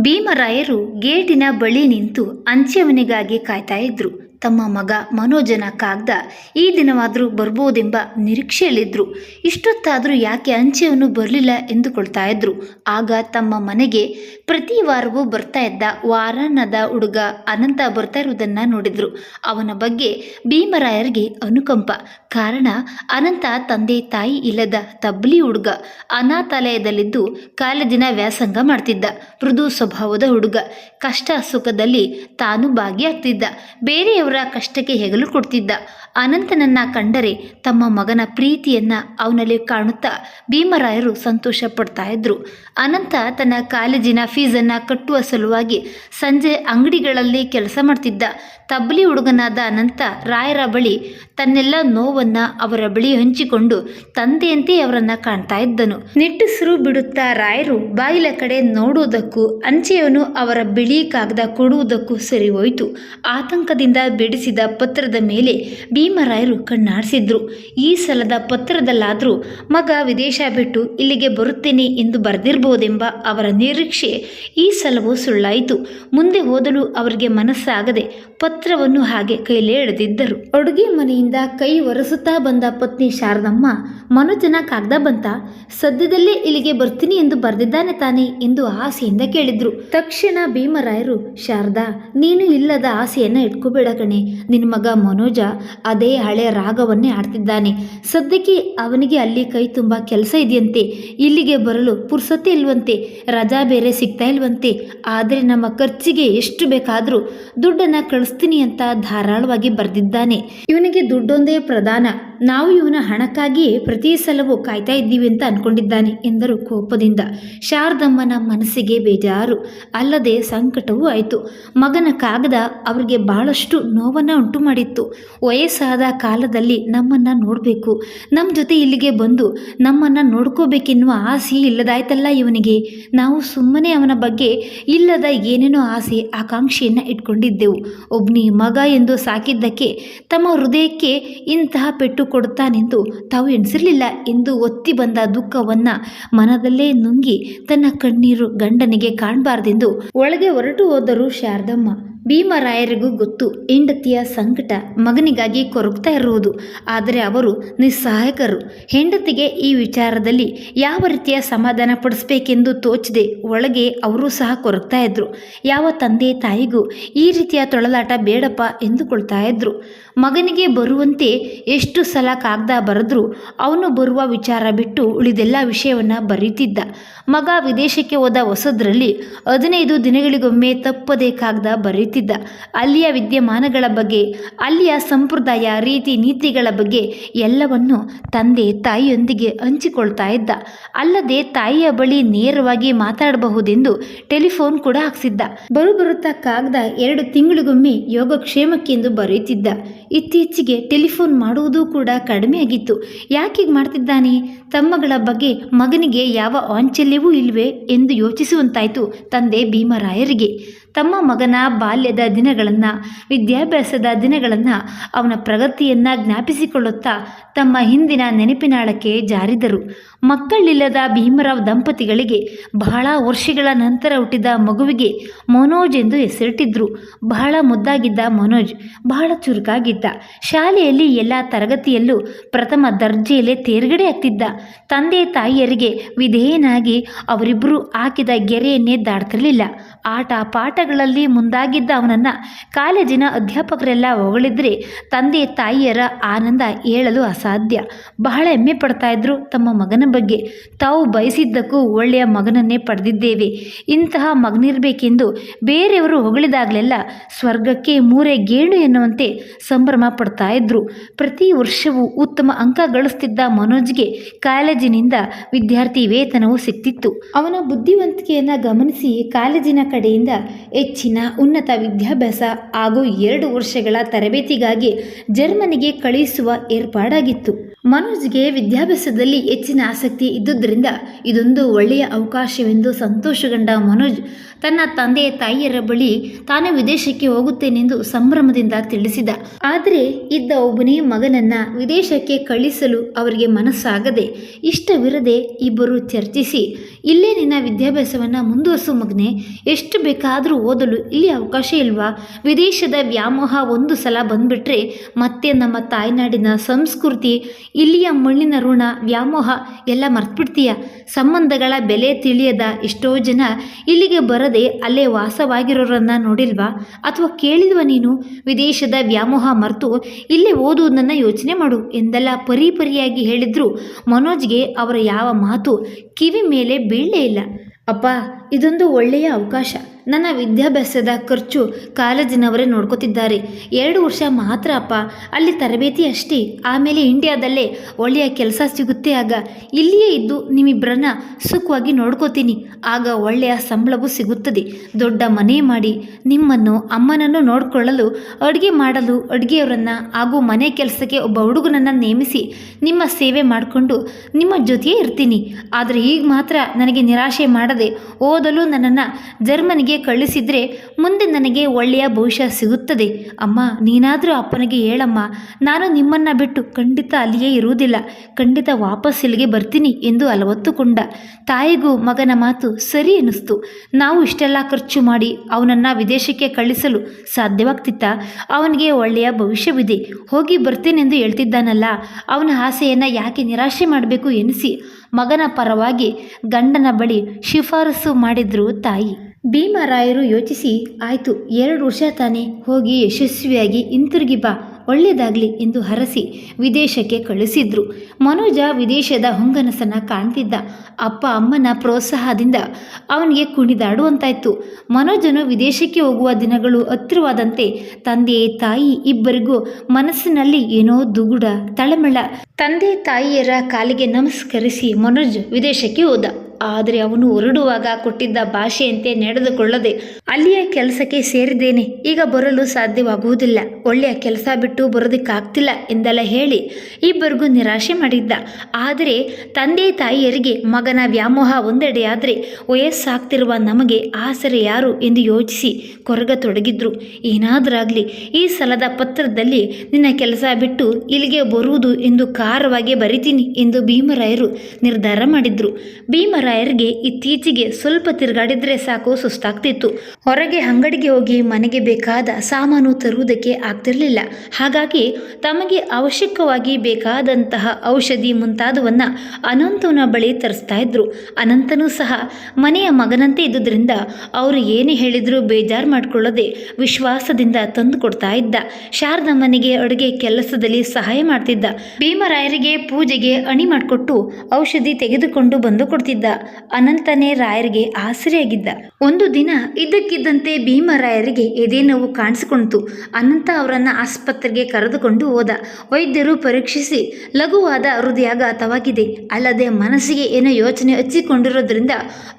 ಭೀಮರಾಯರು ಗೇಟಿನ ಬಳಿ ನಿಂತು ಅಂಚೆಯವನಿಗಾಗಿ ಕಾಯ್ತಾ ಇದ್ರು. ತಮ್ಮ ಮಗ ಮನೋಜನ ಕಾಗ್ದ ಈ ದಿನವಾದರೂ ಬರ್ಬೋದೆಂಬ ನಿರೀಕ್ಷೆಯಲ್ಲಿದ್ದರು ಇಷ್ಟೊತ್ತಾದರೂ ಯಾಕೆ ಅಂಚೆಯನ್ನು ಬರಲಿಲ್ಲ ಎಂದುಕೊಳ್ತಾ ಇದ್ರು. ಆಗ ತಮ್ಮ ಮನೆಗೆ ಪ್ರತಿ ವಾರವೂ ಬರ್ತಾ ಇದ್ದ ವಾರಾನದ ಹುಡುಗ ಅನಂತ ಬರ್ತಾ ಇರುವುದನ್ನು ನೋಡಿದ್ರು. ಅವನ ಬಗ್ಗೆ ಭೀಮರಾಯರಿಗೆ ಅನುಕಂಪ. ಕಾರಣ, ಅನಂತ ತಂದೆ ತಾಯಿ ಇಲ್ಲದ ತಬ್ಲಿ ಹುಡುಗ ಅನಾಥಾಲಯದಲ್ಲಿದ್ದು ಕಾಲೇಜಿನ ವ್ಯಾಸಂಗ ಮಾಡ್ತಿದ್ದ. ಮೃದು ಸ್ವಭಾವದ ಹುಡುಗ. ಕಷ್ಟ ಸುಖದಲ್ಲಿ ತಾನು ಭಾಗಿಯಾಗ್ತಿದ್ದ. ಬೇರೆಯವರ ಕಷ್ಟಕ್ಕೆ ಹೆಗಲು ಕೊಡ್ತಿದ್ದ. ಅನಂತನನ್ನ ಕಂಡರೆ ತಮ್ಮ ಮಗನ ಪ್ರೀತಿಯನ್ನ ಅವನಲ್ಲಿ ಕಾಣುತ್ತಾ ಭೀಮರಾಯರು ಸಂತೋಷ ಪಡ್ತಾ ಇದ್ರು. ಅನಂತ ತನ್ನ ಕಾಲೇಜಿನ ಫೀಸನ್ನು ಕಟ್ಟುವ ಸಲುವಾಗಿ ಸಂಜೆ ಅಂಗಡಿಗಳಲ್ಲಿ ಕೆಲಸ ಮಾಡ್ತಿದ್ದ. ತಬ್ಲಿ ಹುಡುಗನಾದ ಅನಂತ ರಾಯರ ಬಳಿ ತನ್ನೆಲ್ಲ ನೋವನ್ನ ಅವರ ಬಳಿ ಹಂಚಿಕೊಂಡು ತಂದೆಯಂತೆ ಅವರನ್ನು ಕಾಣ್ತಾ ಇದ್ದನು. ನಿಟ್ಟುಸಿರು ಬಿಡುತ್ತಾ ರಾಯರು ಬಾಗಿಲ ಕಡೆ ನೋಡುವುದಕ್ಕೂ ಅಂಚೆಯವನು ಅವರ ಬಿಳಿ ಕಾಗದ ಕೊಡುವುದಕ್ಕೂ ಸರಿ ಹೋಯಿತು. ಆತಂಕದಿಂದ ಬಿಡಿಸಿದ ಪತ್ರದ ಮೇಲೆ ಭೀಮರಾಯರು ಕಣ್ಣಾಡಿಸಿದ್ರು. ಈ ಸಲದ ಪತ್ರದಲ್ಲಾದರೂ ಮಗ ವಿದೇಶ ಬಿಟ್ಟು ಇಲ್ಲಿಗೆ ಬರುತ್ತೇನೆ ಎಂದು ಬರೆದಿರ್ಬೋದೆಂಬ ಅವರ ನಿರೀಕ್ಷೆ ಈ ಸಲವೂ ಸುಳ್ಳಾಯಿತು. ಮುಂದೆ ಓದಲು ಅವರಿಗೆ ಮನಸ್ಸಾಗದೆ ಪತ್ರವನ್ನು ಹಾಗೆ ಕೈಲೇ ಎಳೆದಿದ್ದರು ಅಡುಗೆ ಮನೆಯಿಂದ ಕೈ ಒರೆಸುತ್ತಾ ಬಂದ ಪತ್ನಿ ಶಾರದಮ್ಮ ಮನೋಜನ ಕಾಗ್ದ ಬಂತ, ಸದ್ಯದಲ್ಲೇ ಇಲ್ಲಿಗೆ ಬರ್ತೀನಿ ಎಂದು ಬರೆದಿದ್ದಾನೆ ತಾನೆ ಎಂದು ಆಸೆಯಿಂದ ಕೇಳಿದ್ರು. ತಕ್ಷಣ ಭೀಮರಾಯರು, ಶಾರದಾ, ನೀನು ಇಲ್ಲದ ಆಸೆಯನ್ನು ಇಟ್ಕೋಬೇಡ ಕಣೆ. ನಿನ್ನ ಮಗ ಮನೋಜ ಅದೇ ಹಳೆ ರಾಗವನ್ನೇ ಆಡ್ತಿದ್ದಾನೆ ಸದ್ಯಕ್ಕೆ ಅವನಿಗೆ ಅಲ್ಲಿ ಕೈ ತುಂಬ ಕೆಲಸ ಇದೆಯಂತೆ. ಇಲ್ಲಿಗೆ ಬರಲು ಪುರ್ಸತ್ತೆ ಇಲ್ವಂತೆ, ರಜಾ ಬೇರೆ ಸಿಗ್ತಾ ಇಲ್ವಂತೆ. ಆದರೆ ನಮ್ಮ ಖರ್ಚಿಗೆ ಎಷ್ಟು ಬೇಕಾದರೂ ದುಡ್ಡನ್ನು ಕಳಿಸ್ತೀನಿ ಅಂತ ಧಾರಾಳವಾಗಿ ಬರೆದಿದ್ದಾನೆ. ಇವನಿಗೆ ದುಡ್ಡೊಂದೇ ಪ್ರಧಾನ. ನಾವು ಇವನ ಹಣಕ್ಕಾಗಿ ಸಲವೂ ಕಾಯ್ತಾ ಇದ್ದೀವಿ ಅಂತ ಅನ್ಕೊಂಡಿದ್ದಾನೆ ಎಂದರು ಕೋಪದಿಂದ. ಶಾರದಮ್ಮನ ಮನಸ್ಸಿಗೆ ಬೇಜಾರು. ಅಲ್ಲದೆ ಸಂಕಟವೂ ಆಯಿತು. ಮಗನ ಕಾಗದ ಅವರಿಗೆ ಬಹಳಷ್ಟು ನೋವನ್ನು ಉಂಟು ಮಾಡಿತ್ತು. ವಯಸ್ಸಾದ ಕಾಲದಲ್ಲಿ ನಮ್ಮನ್ನು ನೋಡಬೇಕು. ನಮ್ಮ ಜೊತೆ ಇಲ್ಲಿಗೆ ಬಂದು ನಮ್ಮನ್ನು ನೋಡ್ಕೋಬೇಕೆನ್ನುವ ಆಸೆ ಇಲ್ಲದಾಯ್ತಲ್ಲ ಇವನಿಗೆ. ನಾವು ಸುಮ್ಮನೆ ಅವನ ಬಗ್ಗೆ ಇಲ್ಲದ ಏನೇನೋ ಆಸೆ, ಆಕಾಂಕ್ಷೆಯನ್ನು ಇಟ್ಕೊಂಡಿದ್ದೆವು. ಒಬ್ನಿ ಮಗ ಎಂದು ಸಾಕಿದ್ದಕ್ಕೆ ತಮ್ಮ ಹೃದಯಕ್ಕೆ ಇಂತಹ ಪೆಟ್ಟು ಕೊಡುತ್ತಾನೆಂದು ತಾವು ಎಣಿಸಿರಲಿಲ್ಲ. ಎಂದು ಒತ್ತಿ ಬಂದ ದುಃಖವನ್ನ ಮನದಲ್ಲೇ ನುಂಗಿ ತನ್ನ ಕಣ್ಣೀರು ಗಂಡನಿಗೆ ಕಾಣಬಾರ್ದೆಂದು ಒಳಗೆ ಹೊರಟು ಹೋದರು ಶಾರದಮ್ಮ. ಭೀಮರಾಯರಿಗೂ ಗೊತ್ತು. ಹೆಂಡತಿಯ ಸಂಕಟ ಮಗನಿಗಾಗಿ ಕೊರಗ್ತಾ ಇರುವುದು. ಆದರೆ ಅವರು ನಿಸ್ಸಹಾಯಕರು. ಹೆಂಡತಿಗೆ ಈ ವಿಚಾರದಲ್ಲಿ ಯಾವ ರೀತಿಯ ಸಮಾಧಾನ ಪಡಿಸಬೇಕೆಂದು ತೋಚದೆ, ಒಳಗೆ ಅವರು ಸಹ ಕೊರಗ್ತಾ ಇದ್ರು. ಯಾವ ತಂದೆ ತಾಯಿಗೂ ಈ ರೀತಿಯ ತೊಳಲಾಟ ಬೇಡಪ್ಪ ಎಂದುಕೊಳ್ತಾ ಇದ್ರು. ಮಗನಿಗೆ ಬರುವಂತೆ ಎಷ್ಟು ಸಲ ಕಾಗ್ದ ಬರೆದ್ರು, ಅವನು ಬರುವ ವಿಚಾರ ಬಿಟ್ಟು ಉಳಿದೆಲ್ಲ ವಿಷಯವನ್ನು ಬರೀತಿದ್ದ. ಮಗ ವಿದೇಶಕ್ಕೆ ಹೋದ ಹೊಸದ್ರಲ್ಲಿ ಹದಿನೈದು ದಿನಗಳಿಗೊಮ್ಮೆ ತಪ್ಪದೇ ಕಾಗ್ದ ಬರೀತಿದ್ದ. ಅಲ್ಲಿಯ ವಿದ್ಯಮಾನಗಳ ಬಗ್ಗೆ, ಅಲ್ಲಿಯ ಸಂಪ್ರದಾಯ, ರೀತಿ, ನೀತಿಗಳ ಬಗ್ಗೆ ಎಲ್ಲವನ್ನು ತಂದೆ ತಾಯಿಯೊಂದಿಗೆ ಹಂಚಿಕೊಳ್ತಾ ಇದ್ದ. ಅಲ್ಲದೆ ತಾಯಿಯ ಬಳಿ ನೇರವಾಗಿ ಮಾತಾಡಬಹುದೆಂದು ಟೆಲಿಫೋನ್ ಕೂಡ ಹಾಕ್ಸಿದ್ದ. ಬರು ಬರುತ್ತಾ ಕಾಗ್ದ ಎರಡು ತಿಂಗಳಿಗೊಮ್ಮೆ ಯೋಗಕ್ಷೇಮಕ್ಕೆಂದು ಬರೆಯುತ್ತಿದ್ದ. ಇತ್ತೀಚೆಗೆ ಟೆಲಿಫೋನ್ ಮಾಡುವುದೂ ಕೂಡ ಕಡಿಮೆ ಆಗಿತ್ತು ಯಾಕೆ ಮಾಡ್ತಿದ್ದಾನೆ? ತಮ್ಮಗಳ ಬಗ್ಗೆ ಮಗನಿಗೆ ಯಾವ ಆಂಚಲ್ಯವೂ ಇಲ್ವೇ ಎಂದು ಯೋಚಿಸುವಂತಾಯಿತು ತಂದೆ ಭೀಮರಾಯರಿಗೆ. ತಮ್ಮ ಮಗನ ಬಾಲ್ಯದ ದಿನಗಳನ್ನು ವಿದ್ಯಾಭ್ಯಾಸದ ದಿನಗಳನ್ನು ಅವನ ಪ್ರಗತಿಯನ್ನು ಜ್ಞಾಪಿಸಿಕೊಳ್ಳುತ್ತಾ ತಮ್ಮ ಹಿಂದಿನ ನೆನಪಿನಾಳಕ್ಕೆ ಜಾರಿದರು. ಮಕ್ಕಳಿಲ್ಲದ ಭೀಮರಾವ್ ದಂಪತಿಗಳಿಗೆ ಬಹಳ ವರ್ಷಗಳ ನಂತರ ಹುಟ್ಟಿದ ಮಗುವಿಗೆ ಮನೋಜ್ ಎಂದು ಹೆಸರಿಟ್ಟಿದ್ರು. ಬಹಳ ಮುದ್ದಾಗಿದ್ದ ಮನೋಜ್ ಬಹಳ ಚುರುಕಾಗಿದ್ದ. ಶಾಲೆಯಲ್ಲಿ ಎಲ್ಲ ತರಗತಿಯಲ್ಲೂ ಪ್ರಥಮ ದರ್ಜೆಯಲ್ಲೇ ತೇರ್ಗಡೆ ಆಗ್ತಿದ್ದ. ತಂದೆ ತಾಯಿಯರಿಗೆ ವಿಧೇಯನಾಗಿ ಅವರಿಬ್ಬರು ಹಾಕಿದ ಗೆರೆಯನ್ನೇ ದಾಡ್ತಿರಲಿಲ್ಲ ಆಟ ಪಾಠಗಳಲ್ಲಿ ಮುಂದಾಗಿದ್ದ ಅವನನ್ನು ಕಾಲೇಜಿನ ಅಧ್ಯಾಪಕರೆಲ್ಲ ಹೊಗಳಿದ್ರೆ ತಂದೆ ತಾಯಿಯರ ಆನಂದ ಹೇಳಲು ಅಸಾಧ್ಯ. ಬಹಳ ಹೆಮ್ಮೆ ಪಡ್ತಾ ಇದ್ರು ತಮ್ಮ ಮಗನ ಬಗ್ಗೆ ತಾವು ಬಯಸಿದ್ದಕ್ಕೂ ಒಳ್ಳೆಯ ಮಗನನ್ನೇ ಪಡೆದಿದ್ದೇವೆ. ಇಂತಹ ಮಗನಿರಬೇಕೆಂದು ಬೇರೆಯವರು ಹೊಗಳಿದಾಗಲೆಲ್ಲ ಸ್ವರ್ಗಕ್ಕೆ ಮೂರೇ ಗೇಣು ಎನ್ನುವಂತೆ ಸಂಭ್ರಮ ಪಡ್ತಾ ಇದ್ರು. ಪ್ರತಿ ವರ್ಷವೂ ಉತ್ತಮ ಅಂಕ ಗಳಿಸ್ತಿದ್ದ ಮನೋಜ್ಗೆ ಕಾಲೇಜಿನಿಂದ ವಿದ್ಯಾರ್ಥಿ ವೇತನವೂ ಸಿಕ್ತಿತ್ತು. ಅವನ ಬುದ್ಧಿವಂತಿಕೆಯನ್ನು ಗಮನಿಸಿ ಕಾಲೇಜಿನ ಕಡೆಯಿಂದ ಹೆಚ್ಚಿನ ಉನ್ನತ ವಿದ್ಯಾಭ್ಯಾಸ ಹಾಗೂ ಎರಡು ವರ್ಷಗಳ ತರಬೇತಿಗಾಗಿ ಜರ್ಮನಿಗೆ ಕಳುಹಿಸುವ ಏರ್ಪಾಡಾಗಿತ್ತು. ಮನೋಜ್ಗೆ ವಿದ್ಯಾಭ್ಯಾಸದಲ್ಲಿ ಹೆಚ್ಚಿನ ಆಸಕ್ತಿ ಇದ್ದುದರಿಂದ ಇದೊಂದು ಒಳ್ಳೆಯ ಅವಕಾಶವೆಂದು ಸಂತೋಷಗೊಂಡ ಮನೋಜ್ ತನ್ನ ತಂದೆ ತಾಯಿಯರ ಬಳಿ ತಾನೇ ವಿದೇಶಕ್ಕೆ ಹೋಗುತ್ತೇನೆಂದು ಸಂಭ್ರಮದಿಂದ ತಿಳಿಸಿದ. ಆದರೆ ಇದ್ದ ಒಬ್ಬನೇ ಮಗನನ್ನ ವಿದೇಶಕ್ಕೆ ಕಳಿಸಲು ಅವರಿಗೆ ಮನಸ್ಸಾಗದೆ ಇಷ್ಟವಿರದೆ ಇಬ್ಬರು ಚರ್ಚಿಸಿ, ಇಲ್ಲೇ ನಿನ್ನ ವಿದ್ಯಾಭ್ಯಾಸವನ್ನು ಮುಂದುವರಿಸು ಮಗನೆ, ಎಷ್ಟು ಬೇಕಾದರೂ ಓದಲು ಇಲ್ಲಿ ಅವಕಾಶ ಇಲ್ವಾ? ವಿದೇಶದ ವ್ಯಾಮೋಹ ಒಂದು ಸಲ ಬಂದ್ಬಿಟ್ರೆ ಮತ್ತೆ ನಮ್ಮ ತಾಯ್ನಾಡಿನ ಸಂಸ್ಕೃತಿ, ಇಲ್ಲಿಯ ಮಣ್ಣಿನ ಋಣ, ವ್ಯಾಮೋಹ ಎಲ್ಲ ಮರ್ತ್ಬಿಡ್ತೀಯ? ಸಂಬಂಧಗಳ ಬೆಲೆ ತಿಳಿಯದ ಎಷ್ಟೋ ಜನ ಇಲ್ಲಿಗೆ ಬರದೆ ಅಲ್ಲೇ ವಾಸವಾಗಿರೋರನ್ನ ನೋಡಿಲ್ವಾ? ಅಥವಾ ಕೇಳಿದ್ವ ನೀನು? ವಿದೇಶದ ವ್ಯಾಮೋಹ ಮರೆತು ಇಲ್ಲೇ ಓದುವುದನ್ನು ಯೋಚನೆ ಮಾಡು ಎಂದೆಲ್ಲ ಪರಿ ಪರಿಯಾಗಿ ಹೇಳಿದ್ರು ಮನೋಜ್ಗೆ ಅವರ ಯಾವ ಮಾತು ಕಿವಿ ಮೇಲೆ ಬೀಳಲೇ ಇಲ್ಲ. ಅಪ್ಪ, ಇದೊಂದು ಒಳ್ಳೆಯ ಅವಕಾಶ. ನನ್ನ ವಿದ್ಯಾಭ್ಯಾಸದ ಖರ್ಚು ಕಾಲೇಜಿನವರೇ ನೋಡ್ಕೋತಿದ್ದಾರೆ. ಎರಡು ವರ್ಷ ಮಾತ್ರ ಅಪ್ಪ. ಅಲ್ಲಿ ತರಬೇತಿ ಅಷ್ಟೇ. ಆಮೇಲೆ ಇಂಡಿಯಾದಲ್ಲೇ ಒಳ್ಳೆಯ ಕೆಲಸ ಸಿಗುತ್ತೆ ಆಗ. ಇಲ್ಲಿಯೇ ಇದ್ದು ನಿಮ್ಮಿಬ್ಬರನ್ನ ಸುಖವಾಗಿ ನೋಡ್ಕೋತೀನಿ. ಆಗ ಒಳ್ಳೆಯ ಸಂಬಳವೂ ಸಿಗುತ್ತದೆ. ದೊಡ್ಡ ಮನೆ ಮಾಡಿ ನಿಮ್ಮನ್ನು, ಅಮ್ಮನನ್ನು ನೋಡಿಕೊಳ್ಳಲು, ಅಡುಗೆ ಮಾಡಲು, ಅಡುಗೆಯವರನ್ನು ಹಾಗೂ ಮನೆ ಕೆಲಸಕ್ಕೆ ಒಬ್ಬ ಹುಡುಗನನ್ನು ನೇಮಿಸಿ ನಿಮ್ಮ ಸೇವೆ ಮಾಡಿಕೊಂಡು ನಿಮ್ಮ ಜೊತೆಯೇ ಇರ್ತೀನಿ. ಆದರೆ ಈಗ ಮಾತ್ರ ನನಗೆ ನಿರಾಶೆ ಮಾಡದೆ ಓದಲು ನನ್ನನ್ನು ಜರ್ಮನಿಗೆ ಕಳಿಸಿದರೆ ಮುಂದೆ ನನಗೆ ಒಳ್ಳೆಯ ಭವಿಷ್ಯ ಸಿಗುತ್ತದೆ. ಅಮ್ಮ, ನೀನಾದರೂ ಅಪ್ಪನಿಗೆ ಹೇಳಮ್ಮ. ನಾನು ನಿಮ್ಮನ್ನು ಬಿಟ್ಟು ಖಂಡಿತ ಅಲ್ಲಿಯೇ ಇರುವುದಿಲ್ಲ. ಖಂಡಿತ ವಾಪಸ್ ಇಲ್ಲಿಗೆ ಬರ್ತೀನಿ ಎಂದು ಅಲವತ್ತುಕೊಂಡ. ತಾಯಿಗೂ ಮಗನ ಮಾತು ಸರಿ ಎನಿಸ್ತು. ನಾವು ಇಷ್ಟೆಲ್ಲ ಖರ್ಚು ಮಾಡಿ ಅವನನ್ನು ವಿದೇಶಕ್ಕೆ ಕಳಿಸಲು ಸಾಧ್ಯವಾಗ್ತಿತ್ತ? ಅವನಿಗೆ ಒಳ್ಳೆಯ ಭವಿಷ್ಯವಿದೆ. ಹೋಗಿ ಬರ್ತೇನೆಂದು ಹೇಳ್ತಿದ್ದಾನಲ್ಲ. ಅವನ ಆಸೆಯನ್ನು ಯಾಕೆ ನಿರಾಶೆ ಮಾಡಬೇಕು ಎನಿಸಿ ಮಗನ ಪರವಾಗಿ ಗಂಡನ ಬಳಿ ಶಿಫಾರಸು ಮಾಡಿದ್ರು ತಾಯಿ. ಭೀಮರಾಯರು ಯೋಚಿಸಿ, ಆಯಿತು, ಎರಡು ವರ್ಷ ತಾನೇ, ಹೋಗಿ ಯಶಸ್ವಿಯಾಗಿ ಹಿಂತಿರುಗಿ ಬಾ ಒಳ್ಳೆಯದಾಗಲಿ ಎಂದು ಹರಸಿ ವಿದೇಶಕ್ಕೆ ಕಳಿಸಿದ್ರು ಮನೋಜ ವಿದೇಶದ ಹೊಂಗನಸನ್ನು ಕಾಣ್ತಿದ್ದ. ಅಪ್ಪ ಅಮ್ಮನ ಪ್ರೋತ್ಸಾಹದಿಂದ ಅವನಿಗೆ ಕುಣಿದಾಡುವಂತಾಯಿತು. ಮನೋಜನು ವಿದೇಶಕ್ಕೆ ಹೋಗುವ ದಿನಗಳು ಹತ್ತಿರವಾದಂತೆ ತಂದೆ, ತಾಯಿ ಇಬ್ಬರಿಗೂ ಮನಸ್ಸಿನಲ್ಲಿ ಏನೋ ದುಗುಡ, ತಳಮಳ. ತಂದೆ, ತಾಯಿಯರ ಕಾಲಿಗೆ ನಮಸ್ಕರಿಸಿ ಮನೋಜ್ ವಿದೇಶಕ್ಕೆ ಹೋದ. ಆದರೆ ಅವನು ಹೊರಡುವಾಗ ಕೊಟ್ಟಿದ್ದ ಭಾಷೆಯಂತೆ ನಡೆದುಕೊಳ್ಳದೆ ಅಲ್ಲಿಯ ಕೆಲಸಕ್ಕೆ ಸೇರಿದ್ದೇನೆ. ಈಗ ಬರಲು ಸಾಧ್ಯವಾಗುವುದಿಲ್ಲ. ಒಳ್ಳೆಯ ಕೆಲಸ ಬಿಟ್ಟು ಬರೋದಕ್ಕಾಗ್ತಿಲ್ಲ ಎಂದೆಲ್ಲ ಹೇಳಿ ಇಬ್ಬರಿಗೂ ನಿರಾಶೆ ಮಾಡಿದ್ದ. ಆದರೆ ತಂದೆ ತಾಯಿಯರಿಗೆ ಮಗನ ವ್ಯಾಮೋಹ ಒಂದೆಡೆಯಾದರೆ ವಯಸ್ಸಾಗ್ತಿರುವ ನಮಗೆ ಆಸರೆ ಯಾರು ಎಂದು ಯೋಚಿಸಿ ಕೊರಗತೊಡಗಿದ್ರು. ಏನಾದರಾಗಲಿ ಈ ಸಲದ ಪತ್ರದಲ್ಲಿ ನಿನ್ನ ಕೆಲಸ ಬಿಟ್ಟು ಇಲ್ಲಿಗೆ ಬರುವುದು ಎಂದು ಖಾರವಾಗಿ ಬರಿತೀನಿ ಎಂದು ಭೀಮರಾಯರು ನಿರ್ಧಾರ ಮಾಡಿದ್ರು. ಭೀಮರಾಯರಿಗೆ ಇತ್ತೀಚೆಗೆ ಸ್ವಲ್ಪ ತಿರುಗಾಡಿದ್ರೆ ಸಾಕು ಸುಸ್ತಾಗ್ತಿತ್ತು. ಹೊರಗೆ ಅಂಗಡಿಗೆ ಹೋಗಿ ಮನೆಗೆ ಬೇಕಾದ ಸಾಮಾನು ತರುವುದಕ್ಕೆ ಆಗ್ತಿರಲಿಲ್ಲ. ಹಾಗಾಗಿ ತಮಗೆ ಅವಶ್ಯಕವಾಗಿ ಬೇಕಾದಂತಹ ಔಷಧಿ ಮುಂತಾದವನ್ನ ಅನಂತನ ಬಳಿ ತರಿಸ್ತಾ ಇದ್ರು. ಅನಂತನೂ ಸಹ ಮನೆಯ ಮಗನಂತೆ ಇದ್ದುದರಿಂದ ಅವರು ಏನೇ ಹೇಳಿದರೂ ಬೇಜಾರು ಮಾಡಿಕೊಳ್ಳದೆ ವಿಶ್ವಾಸದಿಂದ ತಂದು ಕೊಡ್ತಾ ಇದ್ದ. ಶಾರದಮ್ಮನಿಗೆ ಅಡುಗೆ ಕೆಲಸದಲ್ಲಿ ಸಹಾಯ ಮಾಡ್ತಿದ್ದ. ಭೀಮರಾಯರಿಗೆ ಪೂಜೆಗೆ ಅಣಿ ಮಾಡಿಕೊಟ್ಟು ಔಷಧಿ ತೆಗೆದುಕೊಂಡು ಬಂದು ಕೊಡ್ತಿದ್ದ. ಅನಂತನೇ ರಾಯರಿಗೆ ಆಸರೆಯಾಗಿದ್ದ. ಒಂದು ದಿನ ಇದ್ದಕ್ಕಿದ್ದಂತೆ ಭೀಮರಾಯರಿಗೆ ಎದೆನೋವು ಕಾಣಿಸಿಕೊಂಡಿತು ಅನಂತ ಅವರನ್ನು ಆಸ್ಪತ್ರೆಗೆ ಕರೆದುಕೊಂಡು ಹೋದ. ವೈದ್ಯರು ಪರೀಕ್ಷಿಸಿ, ಲಘುವಾದ ಹೃದಯಾಘಾತವಾಗಿದೆ. ಅಲ್ಲದೆ ಮನಸ್ಸಿಗೆ ಏನೋ ಯೋಚನೆ ಹಚ್ಚಿಕೊಂಡಿರೋದ್ರಿಂದ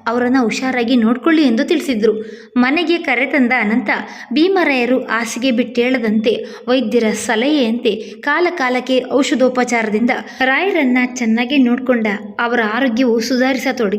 ಅವರನ್ನು ಹುಷಾರಾಗಿ ನೋಡಿಕೊಳ್ಳಿ ಎಂದು ತಿಳಿಸಿದ್ರು. ಮನೆಗೆ ಕರೆತಂದ ಅನಂತ ಭೀಮರಾಯರು ಹಾಸಿಗೆ ಬಿಟ್ಟೇಳದಂತೆ ವೈದ್ಯರ ಸಲಹೆಯಂತೆ ಕಾಲ ಕಾಲಕ್ಕೆ ಔಷಧೋಪಚಾರದಿಂದ ರಾಯರನ್ನ ಚೆನ್ನಾಗಿ ನೋಡಿಕೊಂಡ. ಅವರ ಆರೋಗ್ಯವು ಸುಧಾರಿಸತೊಡಗಿತು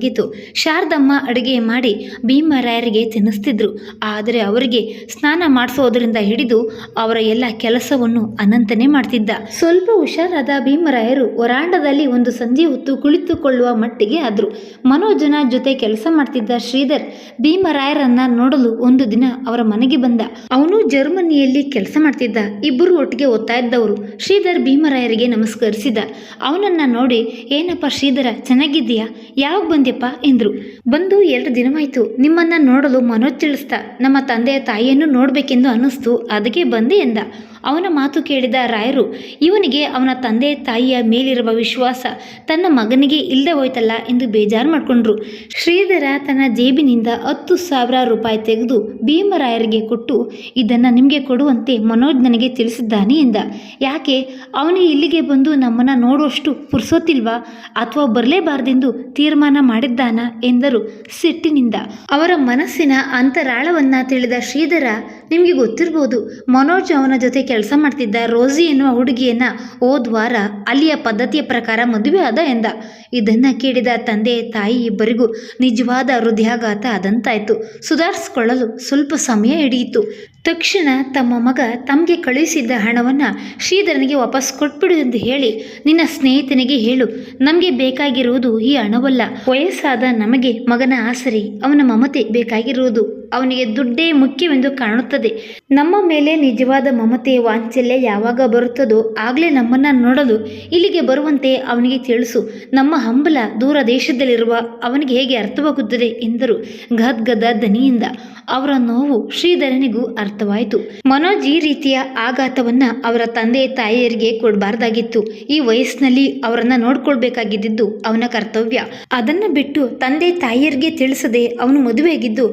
ಶಾರದಮ್ಮ ಅಡುಗೆ ಮಾಡಿ ಭೀಮರಾಯರಿಗೆ ತಿನ್ನಿಸ್ತಿದ್ರು. ಆದರೆ ಅವರಿಗೆ ಸ್ನಾನ ಮಾಡಿಸೋದ್ರಿಂದ ಹಿಡಿದು ಅವರ ಎಲ್ಲ ಕೆಲಸವನ್ನು ಅನಂತನೇ ಮಾಡ್ತಿದ್ದ. ಸ್ವಲ್ಪ ಹುಷಾರಾದ ಭೀಮರಾಯರು ವರಾಂಡದಲ್ಲಿ ಒಂದು ಸಂಜೆ ಹೊತ್ತು ಕುಳಿತುಕೊಳ್ಳುವ ಮಟ್ಟಿಗೆ ಆದ್ರು. ಮನೋಜನ ಜೊತೆ ಕೆಲಸ ಮಾಡ್ತಿದ್ದ ಶ್ರೀಧರ್ ಭೀಮರಾಯರನ್ನ ನೋಡಲು ಒಂದು ದಿನ ಅವರ ಮನೆಗೆ ಬಂದ. ಅವನು ಜರ್ಮನಿಯಲ್ಲಿ ಕೆಲಸ ಮಾಡ್ತಿದ್ದ. ಇಬ್ಬರು ಒಟ್ಟಿಗೆ ಓದ್ತಾ ಇದ್ದವರು. ಶ್ರೀಧರ್ ಭೀಮರಾಯರಿಗೆ ನಮಸ್ಕರಿಸಿದ. ಅವನನ್ನ ನೋಡಿ, ಏನಪ್ಪ ಶ್ರೀಧರ, ಚೆನ್ನಾಗಿದ್ದೀಯಾ? ಯಾವಾಗ ಬಂದ್ಯಪ್ಪ ಎಂದ್ರು. ಬಂದು ಎರಡು ದಿನವಾಯ್ತು. ನಿಮ್ಮನ್ನ ನೋಡಲು ಮನೋಜ್ ತಿಳಿಸ್ತಾ, ನಮ್ಮ ತಂದೆಯ ತಾಯಿಯನ್ನು ನೋಡಬೇಕೆಂದು ಅನ್ನಿಸ್ತು. ಅದಕ್ಕೆ ಬಂದೆ ಎಂದ. ಅವನ ಮಾತು ಕೇಳಿದ ರಾಯರು, ಇವನಿಗೆ ಅವನ ತಂದೆ ತಾಯಿಯ ಮೇಲಿರುವ ವಿಶ್ವಾಸ ತನ್ನ ಮಗನಿಗೆ ಇಲ್ಲದೆ ಹೋಯ್ತಲ್ಲ ಎಂದು ಬೇಜಾರು ಮಾಡಿಕೊಂಡ್ರು. ಶ್ರೀಧರ ತನ್ನ ಜೇಬಿನಿಂದ ಹತ್ತು ಸಾವಿರ ರೂಪಾಯಿ ತೆಗೆದು ಭೀಮರಾಯರಿಗೆ ಕೊಟ್ಟು, ಇದನ್ನು ನಿಮಗೆ ಕೊಡುವಂತೆ ಮನೋಜ್ ನನಗೆ ತಿಳಿಸಿದ್ದಾನೆ ಎಂದ. ಯಾಕೆ? ಅವನು ಇಲ್ಲಿಗೆ ಬಂದು ನಮ್ಮನ್ನು ನೋಡುವಷ್ಟು ಪುರ್ಸೋತಿಲ್ವಾ ಅಥವಾ ಬರಲೇಬಾರ್ದೆಂದು ತೀರ್ಮಾನ ಮಾಡಿದ್ದಾನ? ಎಂದರು ಸಿಟ್ಟಿನಿಂದ. ಅವರ ಮನಸ್ಸಿನ ಅಂತರಾಳವನ್ನ ತಿಳಿದ ಶ್ರೀಧರ, ನಿಮಗೆ ಗೊತ್ತಿರ್ಬೋದು, ಮನೋಜ್ ಅವನ ಜೊತೆ ಕೆಲಸ ಮಾಡ್ತಿದ್ದ ರೋಸಿ ಎನ್ನುವ ಹುಡುಗಿಯನ್ನ ಹೋದ ವಾರ ಅಲ್ಲಿಯ ಪದ್ಧತಿಯ ಪ್ರಕಾರ ಮದುವೆ ಆದ ಎಂದ. ಇದನ್ನ ಕೇಳಿದ ತಂದೆ, ತಾಯಿ ಇಬ್ಬರಿಗೂ ನಿಜವಾದ ಹೃದಯಾಘಾತ ಆದಂತಾಯ್ತು. ಸುಧಾರಿಸಿಕೊಳ್ಳಲು ಸ್ವಲ್ಪ ಸಮಯ ಹಿಡಿಯಿತು. ತಕ್ಷಣ ತಮ್ಮ ಮಗ ತಮಗೆ ಕಳುಹಿಸಿದ್ದ ಹಣವನ್ನು ಶ್ರೀಧರನಿಗೆ ವಾಪಸ್ ಕೊಟ್ಬಿಡು ಎಂದು ಹೇಳಿ, ನಿನ್ನ ಸ್ನೇಹಿತನಿಗೆ ಹೇಳು, ನಮಗೆ ಬೇಕಾಗಿರುವುದು ಈ ಹಣವಲ್ಲ. ವಯಸ್ಸಾದ ನಮಗೆ ಮಗನ ಆಸರೆ, ಅವನ ಮಮತೆ ಬೇಕಾಗಿರುವುದು. ಅವನಿಗೆ ದುಡ್ಡೇ ಮುಖ್ಯವೆಂದು ಕಾಣುತ್ತದೆ. ನಮ್ಮ ಮೇಲೆ ನಿಜವಾದ ಮಮತೆ ವಾಂಚಲ್ಯ ಯಾವಾಗ ಬರುತ್ತದೋ ಆಗಲೇ ನಮ್ಮನ್ನು ನೋಡಲು ಇಲ್ಲಿಗೆ ಬರುವಂತೆ ಅವನಿಗೆ ತಿಳಿಸು. ನಮ್ಮ ಹಂಬಲ ದೂರ ದೇಶದಲ್ಲಿರುವ ಅವನಿಗೆ ಹೇಗೆ ಅರ್ಥವಾಗುತ್ತದೆ ಎಂದರು ಗದ್ಗದ ದನಿಯಿಂದ. ಅವರ ನೋವು ಶ್ರೀಧರನಿಗೂ ಅರ್ಥವಾಯಿತು. ಮನೋಜ್ ಈ ರೀತಿಯ ಆಘಾತವನ್ನ ಅವರ ತಂದೆ ತಾಯಿಯರಿಗೆ ಕೊಡಬಾರ್ದಾಗಿತ್ತು. ಈ ವಯಸ್ಸಿನಲ್ಲಿ ಅವರನ್ನ ನೋಡ್ಕೊಳ್ಬೇಕಾಗಿದ್ದು ಅವನ ಕರ್ತವ್ಯ. ಅದನ್ನ ಬಿಟ್ಟು ತಂದೆ ತಾಯಿಯರಿಗೆ ತಿಳಿಸದೆ ಅವನು ಮದುವೆಯಾಗಿದ್ದು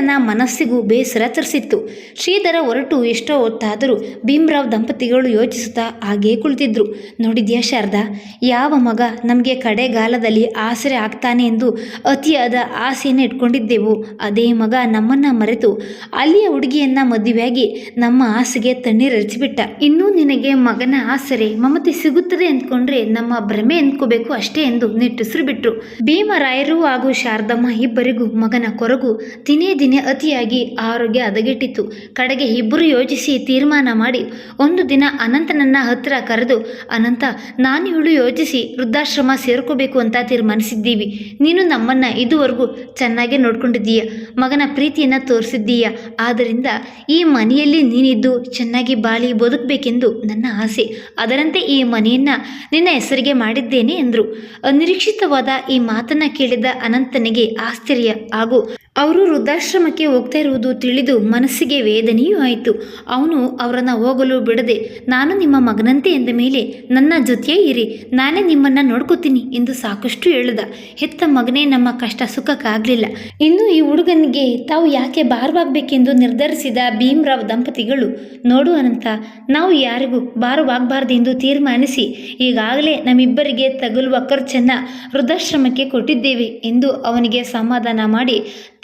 ಶ್ರೀಧರನ ಮನಸ್ಸಿಗೂ ಬೇಸರ ತರಿಸಿತ್ತು. ಶ್ರೀಧರ ಹೊರಟು ಎಷ್ಟೋ ಹೊತ್ತಾದರೂ ಭೀಮರಾವ್ ದಂಪತಿಗಳು ಯೋಚಿಸುತ್ತಾ ಹಾಗೇ ಕುಳಿತಿದ್ರು. ನೋಡಿದ್ಯಾ ಶಾರದಾ, ಯಾವ ಮಗ ನಮಗೆ ಕಡೆಗಾಲದಲ್ಲಿ ಆಸರೆ ಆಗ್ತಾನೆ ಎಂದು ಅತಿಯಾದ ಆಸೆಯನ್ನು ಇಟ್ಕೊಂಡಿದ್ದೆವು. ಅದೇ ಮಗ ನಮ್ಮನ್ನು ಮರೆತು ಅಲ್ಲಿಯ ಹುಡುಗಿಯನ್ನ ಮದುವೆಯಾಗಿ ನಮ್ಮ ಆಸೆಗೆ ತಣ್ಣೀರು ಹರಿಸಿಬಿಟ್ಟ ಇನ್ನೂ ನಿನಗೆ ಮಗನ ಆಸರೆ ಮಮತೆ ಸಿಗುತ್ತದೆ ಅಂದ್ಕೊಂಡ್ರೆ ನಮ್ಮ ಭ್ರಮೆ ಅಂದ್ಕೋಬೇಕು ಅಷ್ಟೇ ಎಂದು ನಿಟ್ಟುಸಿರು ಬಿಟ್ರು. ಭೀಮರಾಯರು ಹಾಗೂ ಶಾರದಮ್ಮ ಇಬ್ಬರಿಗೂ ಮಗನ ಕೊರಗು ದಿನೇ ದಿನೇ ಅತಿಯಾಗಿ ಆರೋಗ್ಯ ಹದಗೆಟ್ಟಿತ್ತು ಕಡೆಗೆ ಇಬ್ಬರು ಯೋಚಿಸಿ ತೀರ್ಮಾನ ಮಾಡಿ, ಒಂದು ದಿನ ಅನಂತನನ್ನ ಹತ್ತಿರ ಕರೆದು, ಅನಂತ, ನಾನು ಇವಳು ಯೋಚಿಸಿ ವೃದ್ಧಾಶ್ರಮ ಸೇರ್ಕೋಬೇಕು ಅಂತ ತೀರ್ಮಾನಿಸಿದ್ದೀವಿ. ನೀನು ನಮ್ಮನ್ನ ಇದುವರೆಗೂ ಚೆನ್ನಾಗಿ ನೋಡ್ಕೊಂಡಿದ್ದೀಯ. ಮಗನ ಪ್ರೀತಿಯನ್ನ ತೋರಿಸಿದ್ದೀಯ. ಆದ್ದರಿಂದ ಈ ಮನೆಯಲ್ಲಿ ನೀನಿದ್ದು ಚೆನ್ನಾಗಿ ಬಾಳಿ ಬದುಕಬೇಕೆಂದು ನನ್ನ ಆಸೆ. ಅದರಂತೆ ಈ ಮನೆಯನ್ನ ನಿನ್ನ ಹೆಸರಿಗೆ ಮಾಡಿದ್ದೇನೆ ಎಂದರು. ಅನಿರೀಕ್ಷಿತವಾದ ಈ ಮಾತನ್ನ ಕೇಳಿದ ಅನಂತನಿಗೆ ಆಶ್ಚರ್ಯ ಹಾಗೂ ಅವರು ವೃದ್ಧಾಶ್ರಮಕ್ಕೆ ಹೋಗ್ತಾ ಇರುವುದು ತಿಳಿದು ಮನಸ್ಸಿಗೆ ವೇದನೆಯೂ ಆಯಿತು. ಅವನು ಅವರನ್ನು ಹೋಗಲು ಬಿಡದೆ, ನಾನು ನಿಮ್ಮ ಮಗನಂತೆ ಎಂದ ಮೇಲೆ, ನನ್ನ ಜೊತೆಯೇ ಇರಿ, ನಾನೇ ನಿಮ್ಮನ್ನು ನೋಡ್ಕೋತೀನಿ ಎಂದು ಸಾಕಷ್ಟು ಹೇಳಿದ. ಹೆತ್ತ ಮಗನೇ ನಮ್ಮ ಕಷ್ಟ ಸುಖಕ್ಕಾಗಲಿಲ್ಲ. ಇನ್ನು ಈ ಹುಡುಗನಿಗೆ ತಾವು ಯಾಕೆ ಭಾರವಾಗಬೇಕೆಂದು ನಿರ್ಧರಿಸಿದ ಭೀಮರಾವ್ ದಂಪತಿಗಳು, ನೋಡು ಅನಂತ, ನಾವು ಯಾರಿಗೂ ಭಾರವಾಗಬಾರ್ದೆಂದು ತೀರ್ಮಾನಿಸಿ, ಈಗಾಗಲೇ ನಮ್ಮಿಬ್ಬರಿಗೆ ತಗುಲುವ ಖರ್ಚನ್ನು ವೃದ್ಧಾಶ್ರಮಕ್ಕೆ ಕೊಟ್ಟಿದ್ದೇವೆ ಎಂದು ಅವನಿಗೆ ಸಮಾಧಾನ ಮಾಡಿ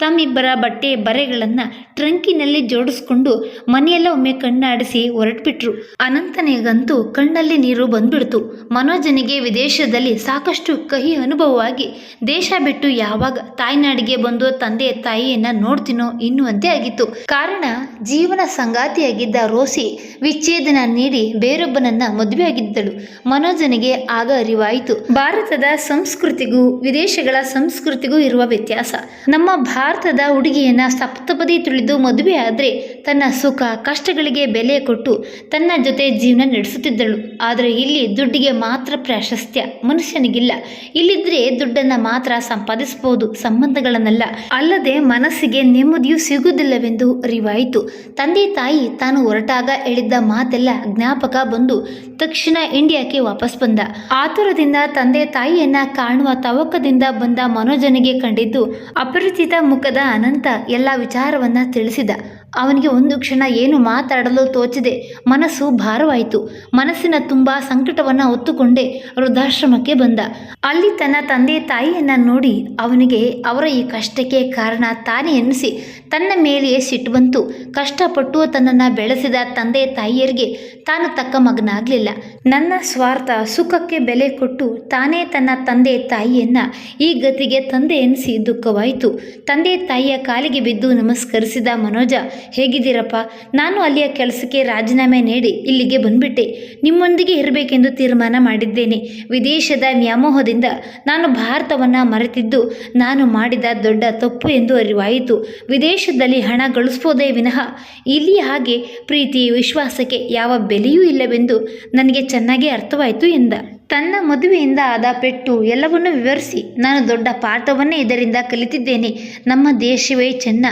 ತಮ್ಮಿಬ್ಬರ ಬಟ್ಟೆ ಬರೆಗಳನ್ನು ಟ್ರಂಕಿನಲ್ಲಿ ಜೋಡಿಸ್ಕೊಂಡು ಮನೆಯೆಲ್ಲ ಒಮ್ಮೆ ಕಣ್ಣಾಡಿಸಿ ಹೊರಟ್ಬಿಟ್ರು. ಅನಂತನಿಗಂತೂ ಕಣ್ಣಲ್ಲಿ ನೀರು ಬಂದ್ಬಿಡ್ತು. ಮನೋಜನಿಗೆ ವಿದೇಶದಲ್ಲಿ ಸಾಕಷ್ಟು ಕಹಿ ಅನುಭವವಾಗಿ, ದೇಶ ಬಿಟ್ಟು ಯಾವಾಗ ತಾಯ್ನಾಡಿಗೆ ಬಂದು ತಂದೆ ತಾಯಿಯನ್ನ ನೋಡ್ತೀನೋ ಎನ್ನುವಂತೆ ಆಗಿತ್ತು. ಕಾರಣ, ಜೀವನ ಸಂಗಾತಿಯಾಗಿದ್ದ ರೋಸಿ ವಿಚ್ಛೇದನ ನೀಡಿ ಬೇರೊಬ್ಬನನ್ನ ಮದುವೆಯಾಗಿದ್ದಳು. ಮನೋಜನಿಗೆ ಆಗ ಅರಿವಾಯಿತು. ಭಾರತದ ಸಂಸ್ಕೃತಿಗೂ, ವಿದೇಶಗಳ ಸಂಸ್ಕೃತಿಗೂ ಇರುವ ವ್ಯತ್ಯಾಸ. ನಮ್ಮ ಭಾರತದ ಹುಡುಗಿಯನ್ನ ಸಪ್ತಪದಿ ತುಳಿದು ಮದುವೆ ಆದರೆ ತನ್ನ ಸುಖ, ಕಷ್ಟಗಳಿಗೆ ಬೆಲೆ ಕೊಟ್ಟು ತನ್ನ ಜೊತೆ ಜೀವನ ನಡೆಸುತ್ತಿದ್ದಳು. ಆದರೆ ಇಲ್ಲಿ ದುಡ್ಡಿಗೆ ಮಾತ್ರ ಪ್ರಾಶಸ್ತ್ಯ, ಮನುಷ್ಯನಿಗಿಲ್ಲ. ಇಲ್ಲಿದ್ರೆ ದುಡ್ಡನ್ನ ಮಾತ್ರ ಸಂಪಾದಿಸಬಹುದು ಸಂಬಂಧಗಳನ್ನೆಲ್ಲ. ಅಲ್ಲದೆ ಮನಸ್ಸಿಗೆ ನೆಮ್ಮದಿಯೂ ಸಿಗುವುದಿಲ್ಲವೆಂದು ಅರಿವಾಯಿತು. ತಂದೆ ತಾಯಿ ತಾನು ಹೊರಟಾಗ ಹೇಳಿದ್ದ ಮಾತೆಲ್ಲ ಜ್ಞಾಪಕ ಬಂದು ತಕ್ಷಣ ಇಂಡಿಯಾಕ್ಕೆ ವಾಪಸ್ ಬಂದ. ಆತುರದಿಂದ ತಂದೆ ತಾಯಿಯನ್ನ ಕಾಣುವ ತವಕದಿಂದ ಬಂದ ಮನೋಜನಿಗೆ ಕಂಡಿದ್ದು ಅಪರಿಚಿತ ಮುಖದ ಅನಂತ ಎಲ್ಲ ವಿಚಾರವನ್ನ ತಿಳಿಸಿದ. ಅವನಿಗೆ ಒಂದು ಕ್ಷಣ ಏನು ಮಾತಾಡಲು ತೋಚದೆ. ಮನಸ್ಸು ಭಾರವಾಯಿತು. ಮನಸ್ಸಿನ ತುಂಬ ಸಂಕಟವನ್ನು ಹೊತ್ತುಕೊಂಡೇ ವೃದ್ಧಾಶ್ರಮಕ್ಕೆ ಬಂದ. ಅಲ್ಲಿ ತನ್ನ ತಂದೆ ತಾಯಿಯನ್ನು ನೋಡಿ ಅವನಿಗೆ ಅವರ ಈ ಕಷ್ಟಕ್ಕೆ ಕಾರಣ ತಾನೇ ಎನ್ನಿಸಿ ತನ್ನ ಮೇಲೆಯೇ ಸಿಟ್ಟು ಬಂತು. ಕಷ್ಟಪಟ್ಟು ತನ್ನನ್ನು ಬೆಳೆಸಿದ ತಂದೆ ತಾಯಿಯರಿಗೆ ತಾನು ತಕ್ಕ ಮಗನಾಗಲಿಲ್ಲ. ನನ್ನ ಸ್ವಾರ್ಥ ಸುಖಕ್ಕೆ ಬೆಲೆ ಕೊಟ್ಟು ತಾನೇ ತನ್ನ ತಂದೆ ತಾಯಿಯನ್ನು ಈ ಗತಿಗೆ ತಂದೆ ಎನಿಸಿ ದುಃಖವಾಯಿತು. ತಂದೆ ತಾಯಿಯ ಕಾಲಿಗೆ ಬಿದ್ದು ನಮಸ್ಕರಿಸಿದ ಮನೋಜ ಹೇಗಿದ್ದೀರಪ್ಪ? ನಾನು ಅಲ್ಲಿಯ ಕೆಲಸಕ್ಕೆ ರಾಜೀನಾಮೆ ನೀಡಿ ಇಲ್ಲಿಗೆ ಬಂದ್ಬಿಟ್ಟೆ. ನಿಮ್ಮೊಂದಿಗೆ ಇರಬೇಕೆಂದು ತೀರ್ಮಾನ ಮಾಡಿದ್ದೇನೆ. ವಿದೇಶದ ವ್ಯಾಮೋಹದಿಂದ ನಾನು ಭಾರತವನ್ನು ಮರೆತಿದ್ದು, ನಾನು ಮಾಡಿದ ದೊಡ್ಡ ತಪ್ಪು ಎಂದು ಅರಿವಾಯಿತು. ವಿದೇಶದಲ್ಲಿ ಹಣ ಗಳಿಸ್ಬೋದೇ ವಿನಃ ಇಲ್ಲಿ ಹಾಗೆ ಪ್ರೀತಿ ವಿಶ್ವಾಸಕ್ಕೆ ಯಾವ ಬೆಲೆಯೂ ಇಲ್ಲವೆಂದು ನನಗೆ ಚೆನ್ನಾಗಿ ಅರ್ಥವಾಯಿತು ಎಂದ. ತನ್ನ ಮದುವೆಯಿಂದ ಆದ ಪೆಟ್ಟು ಎಲ್ಲವನ್ನೂ ವಿವರಿಸಿ, ನಾನು ದೊಡ್ಡ ಪಾಠವನ್ನೇ ಇದರಿಂದ ಕಲಿತಿದ್ದೇನೆ. ನಮ್ಮ ದೇಶವೇ ಚೆನ್ನ.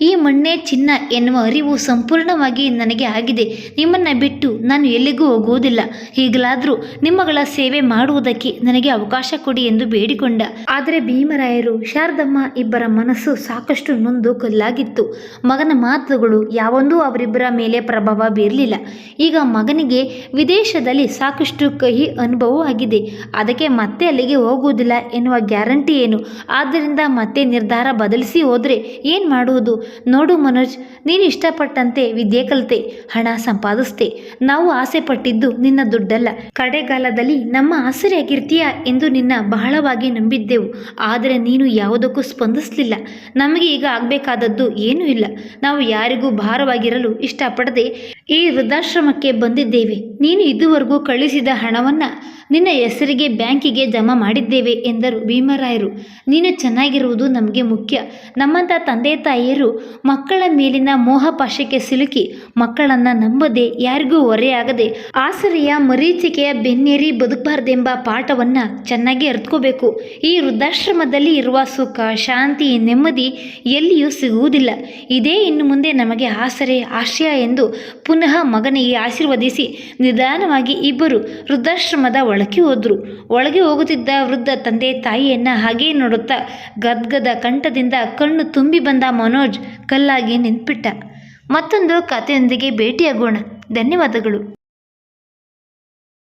ಈ ಮಣ್ಣೇ ಚಿನ್ನ ಎನ್ನುವ ಅರಿವು ಸಂಪೂರ್ಣವಾಗಿ ನನಗೆ ಆಗಿದೆ. ನಿಮ್ಮನ್ನು ಬಿಟ್ಟು ನಾನು ಎಲ್ಲಿಗೂ ಹೋಗುವುದಿಲ್ಲ. ಈಗಲಾದರೂ ನಿಮ್ಮಗಳ ಸೇವೆ ಮಾಡುವುದಕ್ಕೆ ನನಗೆ ಅವಕಾಶ ಕೊಡಿ ಎಂದು ಬೇಡಿಕೊಂಡ. ಆದರೆ ಭೀಮರಾಯರು, ಶಾರದಮ್ಮ ಇಬ್ಬರ ಮನಸ್ಸು ಸಾಕಷ್ಟು ನೊಂದು ಕಲ್ಲಾಗಿತ್ತು. ಮಗನ ಮಾತುಗಳು ಯಾವೊಂದೂ ಅವರಿಬ್ಬರ ಮೇಲೆ ಪ್ರಭಾವ ಬೀರಲಿಲ್ಲ. ಈಗ ಮಗನಿಗೆ ವಿದೇಶದಲ್ಲಿ ಸಾಕಷ್ಟು ಕಹಿ ಅನುಭವ ಆಗಿದೆ ಅದಕ್ಕೆ ಮತ್ತೆ ಅಲ್ಲಿಗೆ ಹೋಗುವುದಿಲ್ಲ ಎನ್ನುವ ಗ್ಯಾರಂಟಿ ಏನು? ಆದ್ದರಿಂದ ಮತ್ತೆ ನಿರ್ಧಾರ ಬದಲಿಸಿ ಹೋದರೆ ಏನು ಮಾಡುವುದು? ನೋಡು ಮನೋಜ್, ನೀನು ಇಷ್ಟಪಟ್ಟಂತೆ ವಿದ್ಯೆ ಕಲಿತೆ, ಹಣ ಸಂಪಾದಿಸ್ತೆ. ನಾವು ಆಸೆ ಪಟ್ಟಿದ್ದು ನಿನ್ನ ದುಡ್ಡಲ್ಲ. ಕಡೆಗಾಲದಲ್ಲಿ ನಮ್ಮ ಆಸರೆಯಾಗಿರ್ತೀಯ ಎಂದು ನಿನ್ನ ಬಹಳವಾಗಿ ನಂಬಿದ್ದೆವು. ಆದರೆ ನೀನು ಯಾವುದಕ್ಕೂ ಸ್ಪಂದಿಸಲಿಲ್ಲ. ನಮಗೆ ಈಗ ಆಗಬೇಕಾದದ್ದು ಏನೂ ಇಲ್ಲ. ನಾವು ಯಾರಿಗೂ ಭಾರವಾಗಿರಲು ಇಷ್ಟಪಡದೆ ಈ ವೃದ್ಧಾಶ್ರಮಕ್ಕೆ ಬಂದಿದ್ದೇವೆ. ನೀನು ಇದುವರೆಗೂ ಕಳಿಸಿದ ಹಣವನ್ನು ನಿನ್ನ ಹೆಸರಿಗೆ ಬ್ಯಾಂಕಿಗೆ ಜಮಾ ಮಾಡಿದ್ದೇವೆ ಎಂದರು ಭೀಮರಾಯರು. ನೀನು ಚೆನ್ನಾಗಿರುವುದು ನಮಗೆ ಮುಖ್ಯ. ನಮ್ಮಂಥ ತಂದೆ ತಾಯಿಯರು ಮಕ್ಕಳ ಮೇಲಿನ ಮೋಹಪಾಶಕ್ಕೆ ಸಿಲುಕಿ ಮಕ್ಕಳನ್ನು ನಂಬದೆ ಯಾರಿಗೂ ಹೊರೆಯಾಗದೆ ಆಸರೆಯ ಮರೀಚಿಕೆಯ ಬೆನ್ನೇರಿ ಬದುಕಬಾರ್ದೆಂಬ ಪಾಠವನ್ನು ಚೆನ್ನಾಗಿ ಅರ್ಥಕೋಬೇಕು ಈ ವೃದ್ಧಾಶ್ರಮದಲ್ಲಿ ಇರುವ ಸುಖ, ಶಾಂತಿ, ನೆಮ್ಮದಿ ಎಲ್ಲಿಯೂ ಸಿಗುವುದಿಲ್ಲ. ಇದೇ ಇನ್ನು ಮುಂದೆ ನಮಗೆ ಆಸರೆ, ಆಶ್ರಯ ಎಂದು ಪುನಃ ಮಗನಿಗೆ ಆಶೀರ್ವದಿಸಿ ನಿಧಾನವಾಗಿ ಇಬ್ಬರು ವೃದ್ಧಾಶ್ರಮದ ಒಳಗೆ ಹೋದರು. ಒಳಗೆ ಹೋಗುತ್ತಿದ್ದ ವೃದ್ಧ ತಂದೆ ತಾಯಿಯನ್ನ ಹಾಗೇ ನೋಡುತ್ತಾ ಗದ್ಗದ ಕಂಠದಿಂದ ಕಣ್ಣು ತುಂಬಿ ಬಂದ ಮನೋಜ್ ಕಲ್ಲಾಗಿ ನಿಂತ್ಬಿಟ್ಟ. ಮತ್ತೊಂದು ಕಥೆಯೊಂದಿಗೆ ಭೇಟಿಯಾಗೋಣ. ಧನ್ಯವಾದಗಳು.